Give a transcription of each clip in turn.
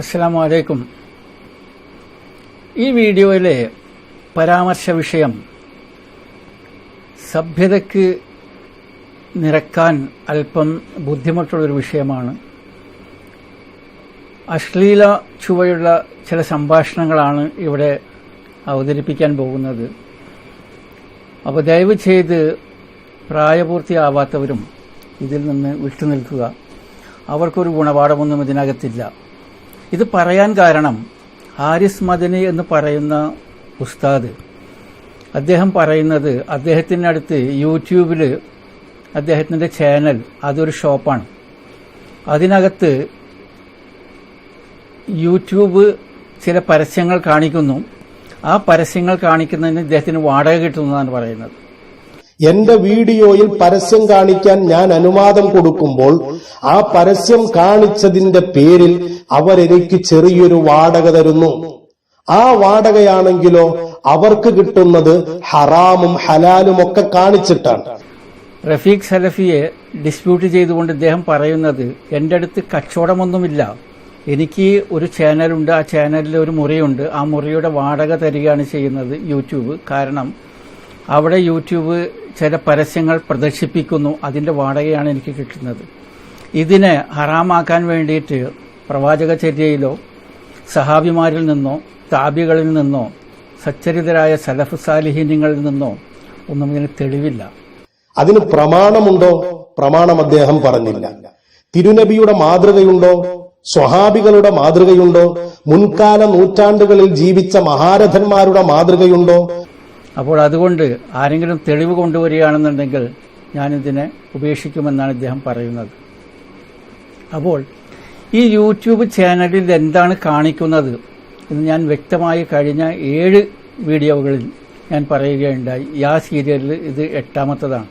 അസ്സാം വലൈക്കും ഈ വീഡിയോയിലെ പരാമർശ വിഷയം സഭ്യതയ്ക്ക് നിരക്കാൻ അല്പം ബുദ്ധിമുട്ടുള്ളൊരു വിഷയമാണ്. അശ്ലീല ചുവയുള്ള ചില സംഭാഷണങ്ങളാണ് ഇവിടെ അവതരിപ്പിക്കാൻ പോകുന്നത്. അപ്പോൾ ദയവ് ചെയ്ത് പ്രായപൂർത്തിയാവാത്തവരും ഇതിൽ നിന്ന് വിട്ടുനിൽക്കുക. അവർക്കൊരു ഗുണപാഠമൊന്നും ഇതിനകത്തില്ല. ഇത് പറയാൻ കാരണം ഹാരിസ് മദനി എന്ന് പറയുന്ന ഉസ്താദ്. അദ്ദേഹം പറയുന്നത് അദ്ദേഹത്തിന്റെ അടുത്ത് യൂട്യൂബിൽ അദ്ദേഹത്തിന്റെ ചാനൽ അതൊരു ഷോപ്പാണ് അതിനകത്ത് യൂട്യൂബ് ചില പരസ്യങ്ങൾ കാണിക്കുന്നു. ആ പരസ്യങ്ങൾ കാണിക്കുന്നതിന് ഇദ്ദേഹത്തിന് വാടക കിട്ടുന്നതാണ് പറയുന്നത്. എന്റെ വീഡിയോയിൽ പരസ്യം കാണിക്കാൻ ഞാൻ അനുവാദം കൊടുക്കുമ്പോൾ ആ പരസ്യം കാണിച്ചതിന്റെ പേരിൽ അവരെനിക്ക് ചെറിയൊരു വാടക തരുന്നു. ആ വാടകയാണെങ്കിലോ അവർക്ക് കിട്ടുന്നത് ഹറാമും ഹലാലും ഒക്കെ കാണിച്ചിട്ടാണ്. റഫീഖ് സലഫിയെ ഡിസ്പ്യൂട്ട് ചെയ്തുകൊണ്ട് ഇദ്ദേഹം പറയുന്നത് എന്റെ അടുത്ത് കച്ചവടമൊന്നുമില്ല. എനിക്ക് ഒരു ചാനലുണ്ട് ആ ചാനലിൽ ഒരു മുറിയുണ്ട്. ആ മുറിയുടെ വാടക തരികയാണ് ചെയ്യുന്നത് യൂട്യൂബ്. കാരണം അവിടെ യൂട്യൂബ് ചില പരസ്യങ്ങൾ പ്രദർശിപ്പിക്കുന്നു. അതിന്റെ വാടകയാണ് എനിക്ക് കിട്ടുന്നത്. ഇതിനെ ഹറാമാക്കാൻ വേണ്ടിയിട്ട് പ്രവാചക ചര്യയിലോ സഹാബിമാരിൽ നിന്നോ താബികളിൽ നിന്നോ സച്ചരിതരായ സലഫ് സാലിഹീനങ്ങളിൽ നിന്നോ ഒന്നും ഇതിന് തെളിവില്ല. അതിന് പ്രമാണമുണ്ടോ? പ്രമാണം അദ്ദേഹം പറഞ്ഞില്ല. തിരുനബിയുടെ മാതൃകയുണ്ടോ? സ്വഹാബികളുടെ മാതൃകയുണ്ടോ? മുൻകാല നൂറ്റാണ്ടുകളിൽ ജീവിച്ച മഹാരഥന്മാരുടെ മാതൃകയുണ്ടോ? അപ്പോൾ അതുകൊണ്ട് ആരെങ്കിലും തെളിവ് കൊണ്ടുവരികയാണെന്നുണ്ടെങ്കിൽ ഞാനിതിനെ ഉപേക്ഷിക്കുമെന്നാണ് ഇദ്ദേഹം പറയുന്നത്. അപ്പോൾ ഈ യൂട്യൂബ് ചാനലിൽ എന്താണ് കാണിക്കുന്നത് എന്ന് ഞാൻ വ്യക്തമായി കഴിഞ്ഞ ഏഴ് വീഡിയോകളിൽ ഞാൻ പറയുകയുണ്ടായി. ആ സീരിയലിൽ ഇത് എട്ടാമത്തതാണ്.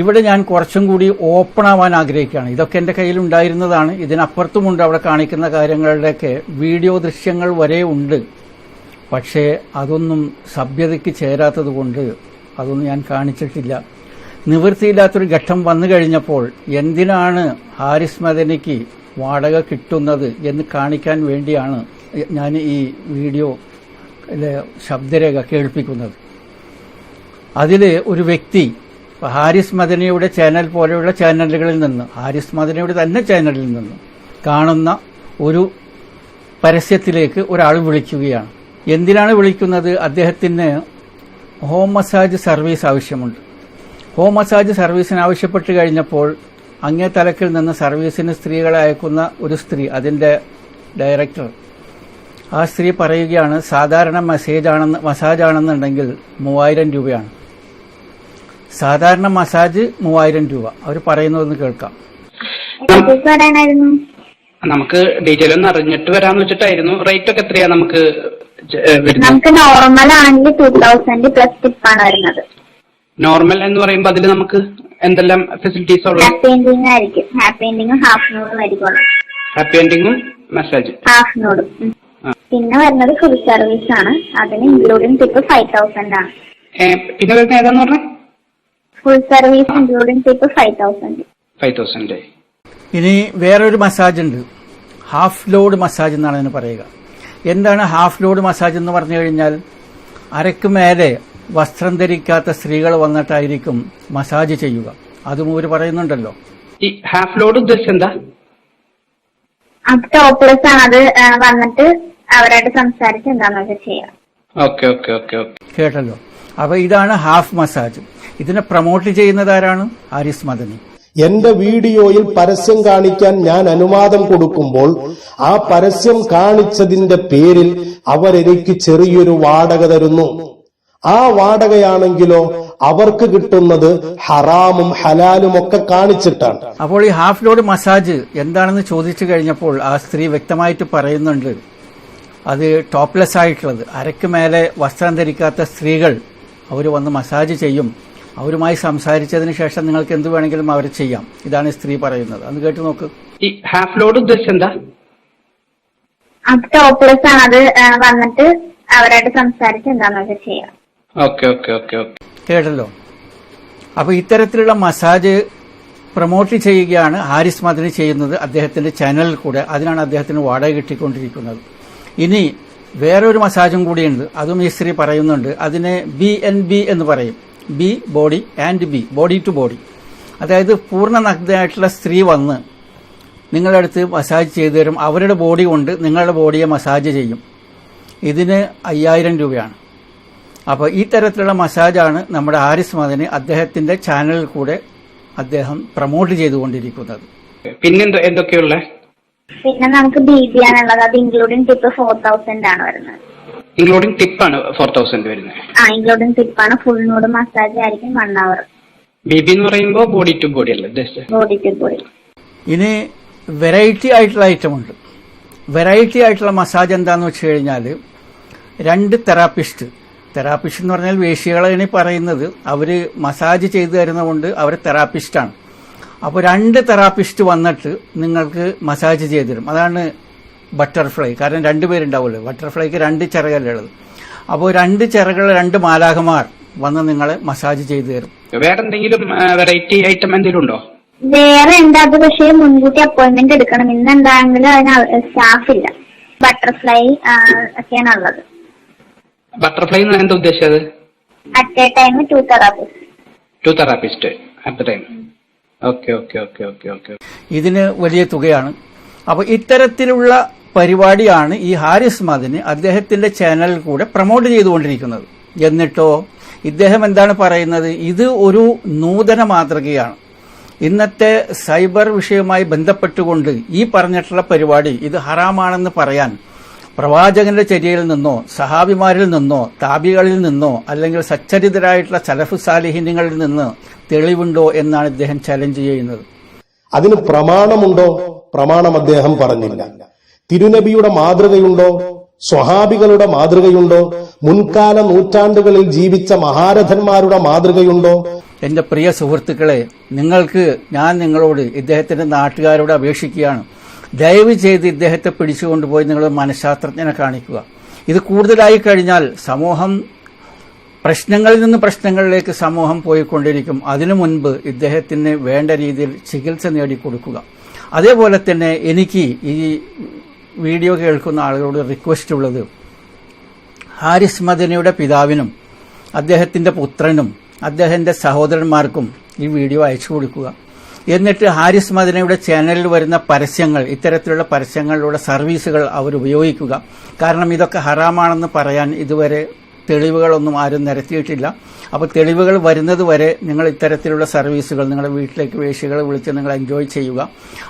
ഇവിടെ ഞാൻ കുറച്ചും കൂടി ഓപ്പൺ ആവാൻ ആഗ്രഹിക്കുകയാണ്. ഇതൊക്കെ എന്റെ കയ്യിൽ ഉണ്ടായിരുന്നതാണ്. ഇതിനപ്പുറത്തുമുണ്ട് അവിടെ കാണിക്കുന്ന കാര്യങ്ങളുടെയൊക്കെ വീഡിയോ ദൃശ്യങ്ങൾ വരെ ഉണ്ട്. പക്ഷേ അതൊന്നും സഭ്യതയ്ക്ക് ചേരാത്തതുകൊണ്ട് അതൊന്നും ഞാൻ കാണിച്ചിട്ടില്ല. നിവൃത്തിയില്ലാത്തൊരു ഘട്ടം വന്നു കഴിഞ്ഞപ്പോൾ എന്തിനാണ് ഹാരിസ് മദനിക്ക് വാടക കിട്ടുന്നത് എന്ന് കാണിക്കാൻ വേണ്ടിയാണ് ഞാൻ ഈ വീഡിയോ ശബ്ദരേഖ കേൾപ്പിക്കുന്നത്. അതിൽ ഒരു വ്യക്തി ഹാരിസ് മദനിയുടെ ചാനൽ പോലെയുള്ള ചാനലുകളിൽ നിന്ന് ഹാരിസ് മദനിയുടെ തന്നെ ചാനലിൽ നിന്ന് കാണുന്ന ഒരു പരസ്യത്തിലേക്ക് ഒരാൾ വിളിക്കുകയാണ്. എന്തിനാണ് വിളിക്കുന്നത്? അദ്ദേഹത്തിന് ഹോം മസാജ് സർവീസ് ആവശ്യമുണ്ട്. ഹോം മസാജ് സർവീസിന് ആവശ്യപ്പെട്ട് കഴിഞ്ഞപ്പോൾ അങ്ങേ തലക്കിൽ നിന്ന് സർവീസിന് സ്ത്രീകളെ അയക്കുന്ന ഒരു സ്ത്രീ അതിന്റെ ഡയറക്ടർ. ആ സ്ത്രീ പറയുകയാണ് സാധാരണ മസാജ് ആണെന്ന് മസാജ് ആണെന്നുണ്ടെങ്കിൽ മൂവായിരം രൂപയാണ്. സാധാരണ മസാജ് മൂവായിരം രൂപ. അവർ പറയുന്നതെന്ന് കേൾക്കാം. നമുക്ക് ഡീറ്റെയിൽ ഒന്ന് അറിഞ്ഞിട്ട് വരാന്ന് വെച്ചിട്ടായിരുന്നു. റേറ്റ് ഒക്കെ എത്രയാ നമുക്ക് നമുക്ക് നോർമൽ ആണെങ്കിൽ ടൂ തൗസൻഡ് പ്ലസ് ആണ് വരുന്നത്. നോർമൽ എന്ന് പറയുമ്പോൾ അതിൽ നമുക്ക് എന്തെല്ലാം ഫെസിലിറ്റീസ് ഉള്ളത്? ഹാപ്പി എൻഡിംഗ് ആയിരിക്കും. ഹാപ്പി എൻഡിങ്ങും ഹാഫ് നോഡും ആയിരിക്കും ഹാപ്പി എൻഡിങ്ങും മസാജ് ഹാഫ് നോഡും പിന്നെ വരുന്നത് ഫുൾ സർവീസ് ആണ്. അതിന് ഇൻക്ലൂഡിംഗ് ടിപ്പ് ഫൈവ് തൗസൻഡ് ആണ്. പിന്നെ വരുന്ന ഏതാന്ന് പറഞ്ഞാൽ full service including tip five thousand five thousand ഇനി വേറൊരു മസാജ് ഉണ്ട്. ഹാഫ് ലോഡ് മസാജ് എന്നാണ് അതിന് പറയുക. എന്താണ് ഹാഫ് ലോഡ് മസാജ് എന്ന് പറഞ്ഞു കഴിഞ്ഞാൽ അരക്ക് മേലെ വസ്ത്രം ധരിക്കാത്ത സ്ത്രീകൾ വന്നിട്ടായിരിക്കും മസാജ് ചെയ്യുക. അതും ഇവർ പറയുന്നുണ്ടല്ലോ. ഈ ഹാഫ് ലോഡ് ഉദ്ദേശം എന്താ? അത് ടോപ്ലെസ് ആണ്. അത് ആ, വന്നിട്ട് അവരായിട്ട് സംസാരിച്ച് എന്താണെന്ന് വെച്ചാൽ ചെയ്യാം. Okay okay okay okay. കേട്ടല്ലോ. അപ്പൊ ഇതാണ് ഹാഫ് മസാജ് ഇതിനെ പ്രൊമോട്ട് ചെയ്യുന്നതാരാണ് ആരിസ് മദനി. എന്റെ വീഡിയോയിൽ പരസ്യം കാണിക്കാൻ ഞാൻ അനുവാദം കൊടുക്കുമ്പോൾ ആ പരസ്യം കാണിച്ചതിന്റെ പേരിൽ അവരെനിക്ക് ചെറിയൊരു വാടക തരുന്നു. ആ വാടകയാണെങ്കിലോ അവർക്ക് കിട്ടുന്നത് ഹറാമും ഹലാലും ഒക്കെ കാണിച്ചിട്ടാണ്. അപ്പോൾ ഈ ഹാഫ് ലോഡ് മസാജ് എന്താണെന്ന് ചോദിച്ചു കഴിഞ്ഞപ്പോൾ ആ സ്ത്രീ വ്യക്തമായിട്ട് പറയുന്നുണ്ട്. അത് ടോപ്ലെസ് ആയിട്ടുള്ളത്. അരക്ക് മേലെ വസ്ത്രം ധരിക്കാത്ത സ്ത്രീകൾ അവർ വന്ന് മസാജ് ചെയ്യും. അവരുമായി സംസാരിച്ചതിന് ശേഷം നിങ്ങൾക്ക് എന്ത് വേണമെങ്കിലും അവർ ചെയ്യാം. ഇതാണ് സ്ത്രീ പറയുന്നത്. അത് കേട്ട് നോക്ക്. ഈ ഹാഫ് ലോഡ് ഉദ്ദേശം എന്താ? അത് ടോപ്ലെസ് ആണ്. അത് വന്നിട്ട് അവരായിട്ട് സംസാരിച്ച് എന്താണെന്ന് വെച്ചാൽ ചെയ്യാം. ഓക്കെ ഓക്കെ ഓക്കെ ഓക്കെ കേട്ടല്ലോ. അപ്പൊ ഇത്തരത്തിലുള്ള മസാജ് പ്രൊമോട്ട് ചെയ്യുകയാണ് ഹാരിസ് മദനി ചെയ്യുന്നത് അദ്ദേഹത്തിന്റെ ചാനലിൽ കൂടെ. അതിനാണ് അദ്ദേഹത്തിന് വാടക കിട്ടിക്കൊണ്ടിരിക്കുന്നത്. ഇനി വേറൊരു മസാജും കൂടിയുണ്ട്. അതും ഈ സ്ത്രീ പറയുന്നുണ്ട്. അതിനെ ബി എൻ ബി എന്ന് പറയും. B body and B body to body. അതായത് പൂർണ നഗ്നയായിട്ടുള്ള സ്ത്രീ വന്ന് നിങ്ങളുടെ അടുത്ത് മസാജ് ചെയ്തു തരും. അവരുടെ ബോഡി കൊണ്ട് നിങ്ങളുടെ ബോഡിയെ മസാജ് ചെയ്യും. ഇതിന് അയ്യായിരം രൂപയാണ്. അപ്പോൾ ഈ തരത്തിലുള്ള മസാജാണ് നമ്മുടെ ആരിസ് മദന് അദ്ദേഹത്തിന്റെ ചാനലിൽ കൂടെ അദ്ദേഹം പ്രൊമോട്ട് ചെയ്തുകൊണ്ടിരിക്കുന്നത്. പിന്നെ എന്തൊക്കെയുള്ള? പിന്നെ നമുക്ക് ബി ബി ആണുള്ളത്. അത് ഇൻക്ലൂഡിംഗ് ടിപ്പ് ഫോർ തൗസൻഡ് ആണ് വരുന്നത്. ഇൻക്ലൂഡിംഗ് ടിപ്പ് ആണ് ഫോർ തൗസൻഡ് വരുന്നത്. ആ ഇൻക്ലൂഡിംഗ് ആണ്. ഫുൾ നൂഡ് മസാജ് ആയിരിക്കും വൺ അവർ ബി ബി എന്ന് പറയുമ്പോൾ ബോഡി ടു ബോഡി അല്ല? ഉദ്ദേശിച്ചത് ബോഡി ടു ബോഡി ഇനി വെറൈറ്റി ആയിട്ടുള്ള ഐറ്റം ഉണ്ട്. വെറൈറ്റി ആയിട്ടുള്ള മസാജ് എന്താന്ന് വെച്ച് കഴിഞ്ഞാൽ രണ്ട് തെറാപ്പിസ്റ്റ് തെറാപ്പിസ്റ്റ് എന്ന് പറഞ്ഞാൽ വേശികളാണ് ഈ പറയുന്നത് അവർ മസാജ് ചെയ്തു തരുന്നതുകൊണ്ട് അവർ തെറാപ്പിസ്റ്റാണ് അപ്പോൾ രണ്ട് തെറാപ്പിസ്റ്റ് വന്നിട്ട് നിങ്ങൾക്ക് മസാജ് ചെയ്തു തരും. അതാണ് ബട്ടർഫ്ലൈ. കാരണം രണ്ട് പേരുണ്ടാവുമല്ലോ. ബട്ടർഫ്ലൈക്ക് രണ്ട് ചിറകല്ലേ ഉള്ളത്. അപ്പോൾ രണ്ട് ചിറകൾ രണ്ട് മാലാഖമാർ വന്ന് നിങ്ങളെ മസാജ് ചെയ്തു തരും. വേറെ എന്തെങ്കിലും വെറൈറ്റി ഐറ്റം എന്തെങ്കിലും ഉണ്ടോ വേറെ എന്താ അത്? പക്ഷേ മുൻകൂട്ടി അപ്പോയിന്റ്മെന്റ് എടുക്കണം. ഇന്ന് എന്താണെങ്കിലും അതിന് സ്റ്റാഫ് ഇല്ല. ബട്ടർഫ്ലൈ ഒക്കെയാണ് ഉള്ളത്. ബട്ടർഫ്ലൈ എന്ന് എന്താ ഉദ്ദേശിച്ചത്? At a time two therapist two therapist at time okay okay okay okay okay ഇതിന് വലിയ തുകയാണ്. അപ്പോൾ ഇത്തരത്തിലുള്ള പരിപാടിയാണ് ഈ ഹാരിസ് മദിന് അദ്ദേഹത്തിന്റെ ചാനലിൽ കൂടെ പ്രൊമോട്ട് ചെയ്തുകൊണ്ടിരിക്കുന്നത്. എന്നിട്ടോ ഇദ്ദേഹം എന്താണ് പറയുന്നത്? ഇത് ഒരു നൂതന മാതൃകയാണ്. ഇന്നത്തെ സൈബർ വിഷയവുമായി ബന്ധപ്പെട്ടുകൊണ്ട് ഈ പറഞ്ഞിട്ടുള്ള പരിപാടി ഇത് ഹറാമാണെന്ന് പറയാൻ പ്രവാചകന്റെ ചര്യയിൽ നിന്നോ സഹാബിമാരിൽ നിന്നോ താബികളിൽ നിന്നോ അല്ലെങ്കിൽ സച്ചരിതരായിട്ടുള്ള സലഫ് സാലിഹിന്യങ്ങളിൽ നിന്ന് തെളിവുണ്ടോ എന്നാണ് ഇദ്ദേഹം ചലഞ്ച് ചെയ്യുന്നത്. അതിന് പ്രമാണമുണ്ടോ? പ്രമാണം അദ്ദേഹം പറഞ്ഞില്ല. തിരുനബിയുടെ മാതൃകയുണ്ടോ? സ്വഹാബികളുടെ മാതൃകയുണ്ടോ? മുൻകാല നൂറ്റാണ്ടുകളിൽ ജീവിച്ച മഹാരഥന്മാരുടെ മാതൃകയുണ്ടോ? എന്റെ പ്രിയ സുഹൃത്തുക്കളെ നിങ്ങൾക്ക് ഞാൻ നിങ്ങളോട് ഇദ്ദേഹത്തിന്റെ നാട്ടുകാരോട് അപേക്ഷിക്കുകയാണ്. ദയവ് ചെയ്ത് ഇദ്ദേഹത്തെ പിടിച്ചുകൊണ്ടുപോയി നിങ്ങൾ മനഃശാസ്ത്രജ്ഞനെ കാണിക്കുക. ഇത് കൂടുതലായി കഴിഞ്ഞാൽ സമൂഹം പ്രശ്നങ്ങളിൽ നിന്ന് പ്രശ്നങ്ങളിലേക്ക് സമൂഹം പോയിക്കൊണ്ടിരിക്കും. അതിനു മുൻപ് ഇദ്ദേഹത്തിന് വേണ്ട രീതിയിൽ ചികിത്സ നേടിക്കൊടുക്കുക. അതേപോലെ തന്നെ എനിക്ക് ഈ വീഡിയോ കേൾക്കുന്ന ആളുകളോട് റിക്വസ്റ്റ് ഉള്ളത്. ഹാരിസ് മദനിയുടെ പിതാവിനും അദ്ദേഹത്തിന്റെ പുത്രനും അദ്ദേഹത്തിന്റെ സഹോദരന്മാർക്കും ഈ വീഡിയോ അയച്ചു കൊടുക്കുക. എന്നിട്ട് ഹാരിസ് മദനയുടെ ചാനലിൽ വരുന്ന പരസ്യങ്ങൾ ഇത്തരത്തിലുള്ള പരസ്യങ്ങളിലൂടെ സർവീസുകൾ അവർ ഉപയോഗിക്കുക. കാരണം ഇതൊക്കെ ഹറാമാണെന്ന് പറയാൻ ഇതുവരെ തെളിവുകളൊന്നും ആരും നിരത്തിയിട്ടില്ല. അപ്പോൾ തെളിവുകൾ വരുന്നത് വരെ നിങ്ങൾ ഇത്തരത്തിലുള്ള സർവീസുകൾ നിങ്ങളുടെ വീട്ടിലേക്ക് വേശ്യകളെ വിളിച്ച് നിങ്ങൾ എൻജോയ് ചെയ്യുക.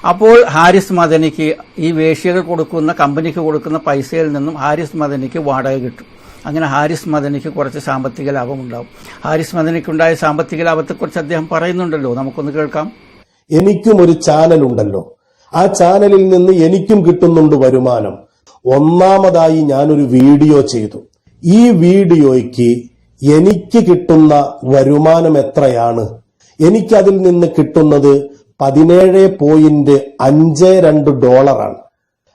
അപ്പോൾ ഹാരിസ് മദനിക്ക് ഈ വേശ്യകൾ കൊടുക്കുന്ന കമ്പനിക്ക് കൊടുക്കുന്ന പൈസയിൽ നിന്നും ഹാരിസ് മദനിക്ക് വാടക കിട്ടും. അങ്ങനെ ഹാരിസ് മദനിക്ക് കുറച്ച് സാമ്പത്തിക ലാഭം ഉണ്ടാവും. ഹാരിസ് മദനിക്കുണ്ടായ സാമ്പത്തിക ലാഭത്തെക്കുറിച്ച് അദ്ദേഹം പറയുന്നുണ്ടല്ലോ. നമുക്കൊന്ന് കേൾക്കാം. എനിക്കും ഒരു ചാനൽ ഉണ്ടല്ലോ. ആ ചാനലിൽ നിന്ന് എനിക്കും കിട്ടുന്നുണ്ട് വരുമാനം. ഒന്നാമതായി ഞാനൊരു വീഡിയോ ചെയ്തു. ഈ വീഡിയോയ്ക്ക് എനിക്ക് കിട്ടുന്ന വരുമാനം എത്രയാണ്? എനിക്കതിൽ നിന്ന് കിട്ടുന്നത് പതിനേഴ് പോയിന്റ് അഞ്ച് രണ്ട് ഡോളറാണ്.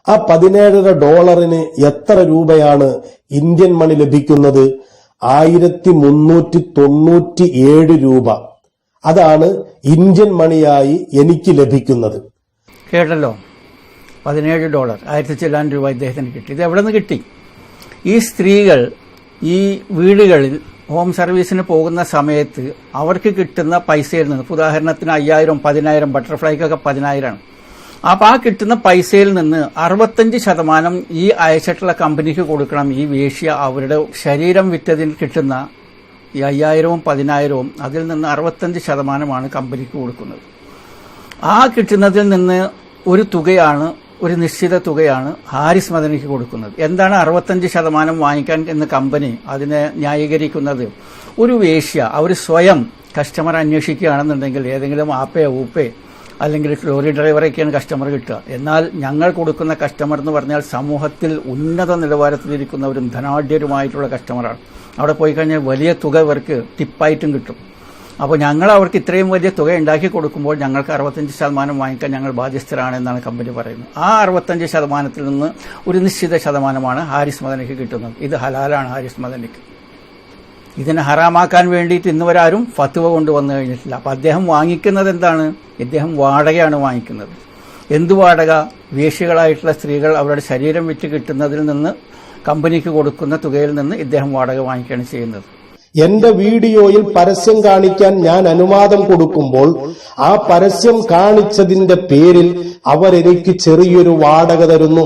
ആ പതിനേഴര ഡോളറിന് എത്ര രൂപയാണ് ഇന്ത്യൻ മണി ലഭിക്കുന്നത്? ആയിരത്തി മുന്നൂറ്റി തൊണ്ണൂറ്റി ഏഴ് രൂപ. അതാണ് ഇന്ത്യൻ മണിയായി എനിക്ക് ലഭിക്കുന്നത്. കേട്ടല്ലോ. പതിനേഴ് ഡോളർ. ആയിരത്തി ചില്ലാൻ രൂപ ഇദ്ദേഹത്തിന് കിട്ടി. ഇത് എവിടെ നിന്ന് കിട്ടി? ഈ സ്ത്രീകൾ ഈ വീടുകളിൽ ഹോം സർവീസിന് പോകുന്ന സമയത്ത് അവർക്ക് കിട്ടുന്ന പൈസയിൽ നിന്ന് ഉദാഹരണത്തിന് അയ്യായിരം പതിനായിരം ബട്ടർഫ്ലൈക്കൊക്കെ പതിനായിരമാണ് അപ്പോൾ ആ കിട്ടുന്ന പൈസയിൽ നിന്ന് അറുപത്തഞ്ച് ശതമാനം ഈ അയച്ചിട്ടുള്ള കമ്പനിക്ക് കൊടുക്കണം ഈ വേശ്യ അവരുടെ ശരീരം വിറ്റതിന് കിട്ടുന്ന ഈ അയ്യായിരവും പതിനായിരവും അതിൽ നിന്ന് അറുപത്തഞ്ച് ശതമാനമാണ് കമ്പനിക്ക് കൊടുക്കുന്നത്. ആ കിട്ടുന്നതിൽ നിന്ന് ഒരു തുകയാണ് ഒരു നിശ്ചിത തുകയാണ് ഹാരിസ് മദനിക്ക് കൊടുക്കുന്നത്. എന്താണ് അറുപത്തഞ്ച് ശതമാനം വാങ്ങിക്കാൻ എന്ന കമ്പനി അതിനെ ന്യായീകരിക്കുന്നത്? ഒരു വേശ്യ അവർ സ്വയം കസ്റ്റമർ അന്വേഷിക്കുകയാണെന്നുണ്ടെങ്കിൽ ഏതെങ്കിലും ആപ്പേ ഊപ്പേ അല്ലെങ്കിൽ ലോറി ഡ്രൈവറൊക്കെയാണ് കസ്റ്റമർ കിട്ടുക. എന്നാൽ ഞങ്ങൾ കൊടുക്കുന്ന കസ്റ്റമർ എന്ന് പറഞ്ഞാൽ സമൂഹത്തിൽ ഉന്നത നിലവാരത്തിലിരിക്കുന്നവരും ധനാഢ്യരുമായിട്ടുള്ള കസ്റ്റമറാണ് അവിടെ പോയി കഴിഞ്ഞാൽ വലിയ തുക ഇവർക്ക് ടിപ്പായിട്ടും കിട്ടും. അപ്പോൾ ഞങ്ങൾ അവർക്ക് ഇത്രയും വലിയ തുക ഉണ്ടാക്കി കൊടുക്കുമ്പോൾ ഞങ്ങൾക്ക് അറുപത്തഞ്ച് ശതമാനം വാങ്ങിക്കാൻ ഞങ്ങൾ ബാധ്യസ്ഥരാണ് എന്നാണ് കമ്പനി പറയുന്നത്. ആ അറുപത്തഞ്ച് ശതമാനത്തിൽ നിന്ന് ഒരു നിശ്ചിത ശതമാനമാണ് ഹാരിസ് മദനിക്ക് കിട്ടുന്നത്. ഇത് ഹലാലാണ് ഹാരിസ് മദനിക്ക്. ഇതിനെ ഹറാമാക്കാൻ വേണ്ടിയിട്ട് ഇന്ന് വരെ ആരും ഫത്തുവ കൊണ്ടുവന്നു കഴിഞ്ഞിട്ടില്ല. അപ്പം അദ്ദേഹം വാങ്ങിക്കുന്നത് എന്താണ്? ഇദ്ദേഹം വാടകയാണ് വാങ്ങിക്കുന്നത്. എന്തു വാടക? വേശികളായിട്ടുള്ള സ്ത്രീകൾ അവരുടെ ശരീരം വിറ്റ് കിട്ടുന്നതിൽ നിന്ന് കമ്പനിക്ക് കൊടുക്കുന്ന തുകയിൽ നിന്ന് ഇദ്ദേഹം വാടക വാങ്ങിക്കുകയാണ് ചെയ്യുന്നത്. എന്റെ വീഡിയോയിൽ പരസ്യം കാണിക്കാൻ ഞാൻ അനുവാദം കൊടുക്കുമ്പോൾ ആ പരസ്യം കാണിച്ചതിന്റെ പേരിൽ അവരെനിക്ക് ചെറിയൊരു വാടക തരുന്നു.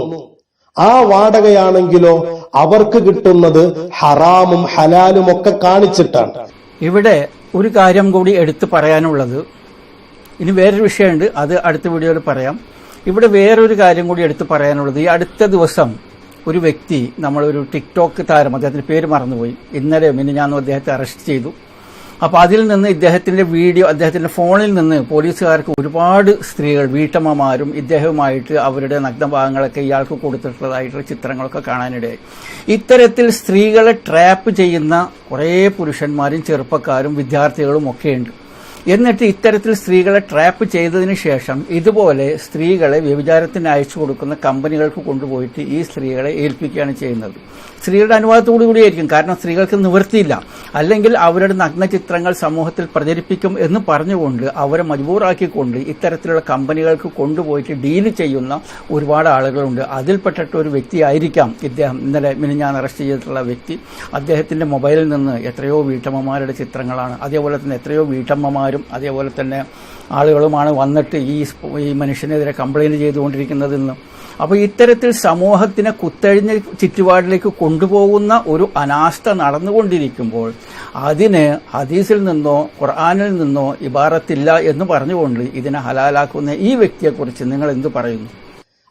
ആ വാടകയാണെങ്കിലോ അവർക്ക് കിട്ടുന്നത് ഹറാമും ഹലാലും ഒക്കെ കാണിച്ചിട്ടാണ്. ഇവിടെ ഒരു കാര്യം കൂടി എടുത്തു പറയാനുള്ളത്. ഇനി വേറൊരു വിഷയമുണ്ട് അത് അടുത്ത വീഡിയോയിൽ പറയാം. ഇവിടെ വേറൊരു കാര്യം കൂടി എടുത്തു പറയാനുള്ളത് ഈ അടുത്ത ദിവസം ഒരു വ്യക്തി നമ്മളൊരു ടിക്ടോക്ക് താരം അദ്ദേഹത്തിന്റെ പേര് മറന്നുപോയി. ഇന്നലെ മിനി ഞാൻ അദ്ദേഹത്തെ അറസ്റ്റ് ചെയ്തു. അപ്പോൾ അതിൽ നിന്ന് ഇദ്ദേഹത്തിന്റെ വീഡിയോ അദ്ദേഹത്തിന്റെ ഫോണിൽ നിന്ന് പോലീസുകാർക്ക് ഒരുപാട് സ്ത്രീകൾ വീട്ടമ്മമാരും ഇദ്ദേഹവുമായിട്ട് അവരുടെ നഗ്നഭാഗങ്ങളൊക്കെ ഇയാൾക്ക് കൊടുത്തിട്ടുള്ളതായിട്ടുള്ള ചിത്രങ്ങളൊക്കെ കാണാനിടയായി. ഇത്തരത്തിൽ സ്ത്രീകളെ ട്രാപ്പ് ചെയ്യുന്ന കുറേ പുരുഷന്മാരും ചെറുപ്പക്കാരും വിദ്യാർത്ഥികളും ഒക്കെയുണ്ട് എന്നിട്ട് ഇത്തരത്തിൽ സ്ത്രീകളെ ട്രാപ്പ് ചെയ്തതിന് ശേഷം ഇതുപോലെ സ്ത്രീകളെ വ്യഭിചാരത്തിന് അയച്ചു കൊടുക്കുന്ന കമ്പനികൾക്ക് കൊണ്ടുപോയിട്ട് ഈ സ്ത്രീകളെ ഏൽപ്പിക്കുകയാണ് ചെയ്യുന്നത്. സ്ത്രീകളുടെ അനുവാദത്തോടു കൂടിയായിരിക്കും കാരണം സ്ത്രീകൾക്ക് നിവൃത്തിയില്ല. അല്ലെങ്കിൽ അവരുടെ നഗ്ന ചിത്രങ്ങൾ സമൂഹത്തിൽ പ്രചരിപ്പിക്കും എന്ന് പറഞ്ഞുകൊണ്ട് അവരെ മജബൂറാക്കിക്കൊണ്ട് ഇത്തരത്തിലുള്ള കമ്പനികൾക്ക് കൊണ്ടുപോയിട്ട് ഡീൽ ചെയ്യുന്ന ഒരുപാട് ആളുകളുണ്ട്. അതിൽപ്പെട്ടിട്ട് ഒരു വ്യക്തിയായിരിക്കാം ഇദ്ദേഹം. ഇന്നലെ മിനിഞ്ഞാൻ അറസ്റ്റ് ചെയ്തിട്ടുള്ള വ്യക്തി. അദ്ദേഹത്തിന്റെ മൊബൈലിൽ നിന്ന് എത്രയോ വീട്ടമ്മമാരുടെ ചിത്രങ്ങളാണ്. അതേപോലെ തന്നെ എത്രയോ വീട്ടമ്മമാരും അതേപോലെ തന്നെ ആളുകളുമാണ് വന്നിട്ട് ഈ ഈ മനുഷ്യനെതിരെ കംപ്ലൈന്റ് ചെയ്തുകൊണ്ടിരിക്കുന്നതെന്നും. അപ്പോൾ ഇത്തരത്തിൽ സമൂഹത്തിനെ കുത്തഴിഞ്ഞ ചുറ്റുപാടിലേക്ക് കൊണ്ടുപോകുന്ന ഒരു അനാസ്ഥ നടന്നുകൊണ്ടിരിക്കുമ്പോൾ അതിന് ഹദീസിൽ നിന്നോ ഖുർആാനിൽ നിന്നോ ഇബാറത്തില്ല എന്ന് പറഞ്ഞുകൊണ്ട് ഇതിനെ ഹലാലാക്കുന്ന ഈ വ്യക്തിയെക്കുറിച്ച് നിങ്ങൾ എന്ത് പറയുന്നു?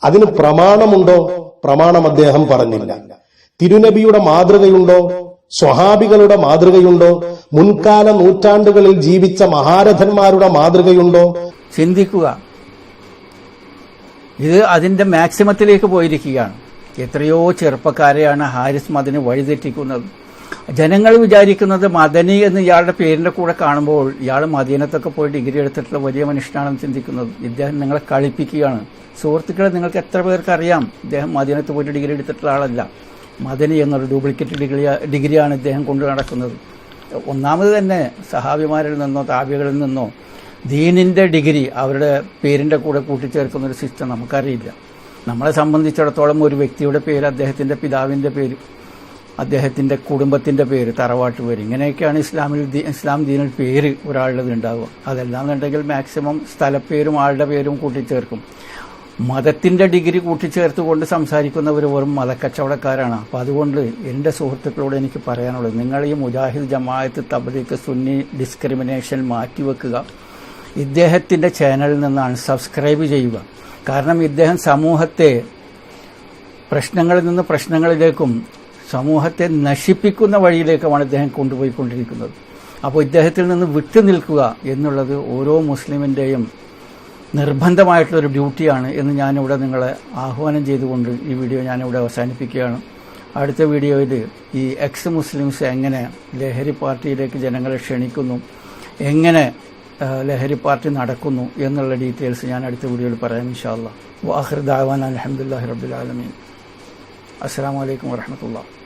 അതിന് പ്രമാണമുണ്ടോ? പ്രമാണം അദ്ദേഹം പറഞ്ഞില്ല. തിരുനബിയുടെ മാതൃകയുണ്ടോ? സ്വഹാബികളുടെ മാതൃകയുണ്ടോ? മുൻകാല നൂറ്റാണ്ടുകളിൽ ജീവിച്ച മഹാരഥന്മാരുടെ മാതൃകയുണ്ടോ? ചിന്തിക്കുക. ഇത് അതിന്റെ മാക്സിമത്തിലേക്ക് പോയിരിക്കുകയാണ്. എത്രയോ ചെറുപ്പക്കാരെയാണ് ഹാരിസ് മദന് വഴിതെറ്റിക്കുന്നത്. ജനങ്ങൾ വിചാരിക്കുന്നത് മദനി എന്ന് ഇയാളുടെ പേരിന്റെ കൂടെ കാണുമ്പോൾ ഇയാൾ മദീനത്തൊക്കെ പോയി ഡിഗ്രി എടുത്തിട്ടുള്ള വലിയ മനുഷ്യനാണെന്ന് ചിന്തിക്കുന്നത്. ഇദ്ദേഹം നിങ്ങളെ കളിപ്പിക്കുകയാണ്. സുഹൃത്തുക്കളെ നിങ്ങൾക്ക് എത്ര പേർക്ക് അറിയാം? ഇദ്ദേഹം മദീനത്ത് പോയിട്ട് ഡിഗ്രി എടുത്തിട്ടുള്ള ആളല്ല. മദനി എന്നൊരു ഡ്യൂപ്ലിക്കേറ്റ് ഡിഗ്രി ഡിഗ്രിയാണ് ഇദ്ദേഹം കൊണ്ടു നടക്കുന്നത്. ഒന്നാമത് തന്നെ സഹാബിമാരിൽ നിന്നോ താബികളിൽ നിന്നോ ദീനിന്റെ ഡിഗ്രി അവരുടെ പേരിന്റെ കൂടെ കൂട്ടിച്ചേർക്കുന്ന ഒരു സിസ്റ്റം നമുക്കറിയില്ല. നമ്മളെ സംബന്ധിച്ചിടത്തോളം ഒരു വ്യക്തിയുടെ പേര് അദ്ദേഹത്തിന്റെ പിതാവിന്റെ പേര് അദ്ദേഹത്തിന്റെ കുടുംബത്തിന്റെ പേര് തറവാട്ട് പേര് ഇങ്ങനെയൊക്കെയാണ് ഇസ്ലാമിൽ ഇസ്ലാം ദീനിൽ പേര് ഒരാളുടെ ഉണ്ടാവുക അതെല്ലാന്നുണ്ടെങ്കിൽ മാക്സിമം സ്ഥലപ്പേരും ആളുടെ പേരും കൂട്ടിച്ചേർക്കും. മതത്തിന്റെ ഡിഗ്രി കൂട്ടിച്ചേർത്തുകൊണ്ട് സംസാരിക്കുന്നവർ വെറും മതക്കച്ചവടക്കാരാണ് അപ്പോൾ അതുകൊണ്ട് എന്റെ സുഹൃത്തുക്കളോട് എനിക്ക് പറയാനുള്ളത് നിങ്ങൾ ഈ മുജാഹിദ് ജമാഅത്ത് തബ്ലീഗ് സുന്നി ഡിസ്ക്രിമിനേഷൻ മാറ്റിവെക്കുക. ഇദ്ദേഹത്തിന്റെ ചാനലിൽ നിന്നാണ് സബ്സ്ക്രൈബ് ചെയ്യുക. കാരണം ഇദ്ദേഹം സമൂഹത്തെ പ്രശ്നങ്ങളിൽ നിന്ന് പ്രശ്നങ്ങളിലേക്കും സമൂഹത്തെ നശിപ്പിക്കുന്ന വഴിയിലേക്കുമാണ് ഇദ്ദേഹം കൊണ്ടുപോയിക്കൊണ്ടിരിക്കുന്നത്. അപ്പോൾ ഇദ്ദേഹത്തിൽ നിന്ന് വിട്ടു നിൽക്കുക എന്നുള്ളത് ഓരോ മുസ്ലിമിന്റെയും നിർബന്ധമായിട്ടുള്ളൊരു ഡ്യൂട്ടിയാണ് എന്ന് ഞാനിവിടെ നിങ്ങളെ ആഹ്വാനം ചെയ്തുകൊണ്ട് ഈ വീഡിയോ ഞാനിവിടെ അവസാനിപ്പിക്കുകയാണ്. അടുത്ത വീഡിയോയിൽ ഈ എക്സ് മുസ്ലിംസ് എങ്ങനെ ലഹരി പാർട്ടിയിലേക്ക് ജനങ്ങളെ ക്ഷണിക്കുന്നു എങ്ങനെ ലഹരി പാർട്ടി നടക്കുന്നു എന്നുള്ള ഡീറ്റെയിൽസ് ഞാൻ അടുത്ത വീഡിയോയിൽ പറയാം ഇൻഷാല്ല വാഹിർ ദാവാൻ അലഹമുല്ലാ റബുലാലമീൻ അസ്സാം വലൈക്കും വാഹമത്തുള്ള